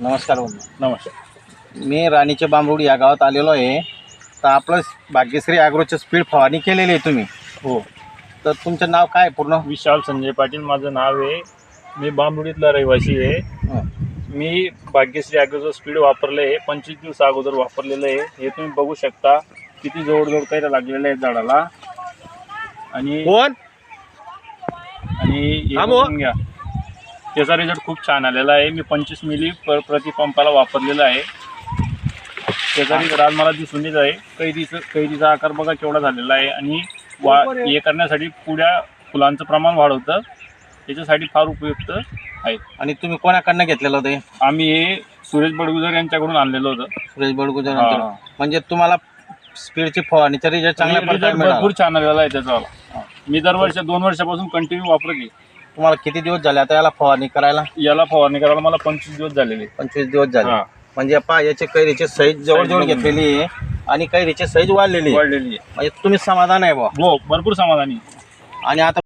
नमस्कार बंधू नमस्कार. मी राणीचे बांबरुड या गावात आलेलो आहे. तर आपलं भाग्यश्री ॲग्रोचे स्पीड फवारणी केलेली आहे तुम्ही. हो. तर तुमचं नाव काय पूर्ण? विशाल संजय पाटील माझं नाव आहे. मी बांबुडीतला रहिवासी आहे. हं. मी भाग्यश्री ॲग्रोचं स्पीड वापरलं आहे. पंचवीस दिवस अगोदर वापरलेलं आहे. हे तुम्ही बघू शकता किती जवळजवळ काही लागलेलं आहे झाडाला. आणि कोण? आणि हे हा. बघून घ्या. त्याचा रिझल्ट खूप छान आलेला आहे. मी पंचवीस मिली पर प्रति पंपाला वापरलेला आहे. त्याचा रिझल्ट आज मला दिसून येत आहे. कैदीचं कैदीचा आकार बघा केवढा झालेला आहे आणि वा हे करण्यासाठी पुढ्या फुलांचं प्रमाण वाढवतं. त्याच्यासाठी फार उपयुक्त आहे. आणि तुम्ही कोणाकडनं घेतलेलं होतं? आम्ही हे सुरेश बडगुजर यांच्याकडून आणलेलं होतं. सुरेश बडगुजर हा. म्हणजे तुम्हाला स्पीडची फवारणीचा रिझल्ट चांगल्या प्रकारे रिझल्ट मिळाला. भरपूर छान आलेला आहे त्याचा. मी दरवर्षी दोन वर्षापासून कंटिन्यू वापरत आहे. तुम्हाला किती दिवस झाले आता याला फवारणी करायला याला फवारणी करायला मला पंचवीस दिवस झालेले पंचवीस दिवस झाले हा. म्हणजे पहा याचे कैरीचे साईज जवळजवळ बघून. घेतलेली आहे आणि कैरीचे साईज वाढलेली आहे वाढलेली आहे म्हणजे तुम्ही समाधान आहे बुवा हो भरपूर समाधानी आहे. आणि आता